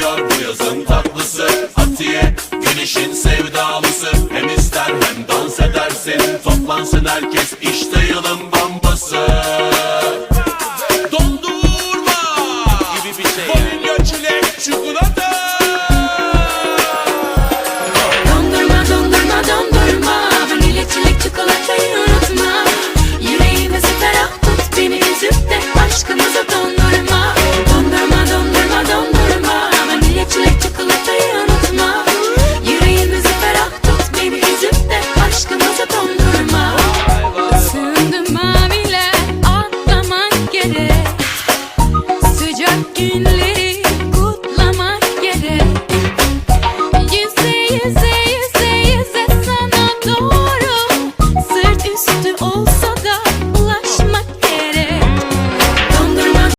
oluyor bu yazın tatlısı Atiye güneşin sevdalısı. Hem ister hem dans edersin Toplansın herkes işte yılın bombası. Dondurma gibi bir şey Vanilya çilek çikolata.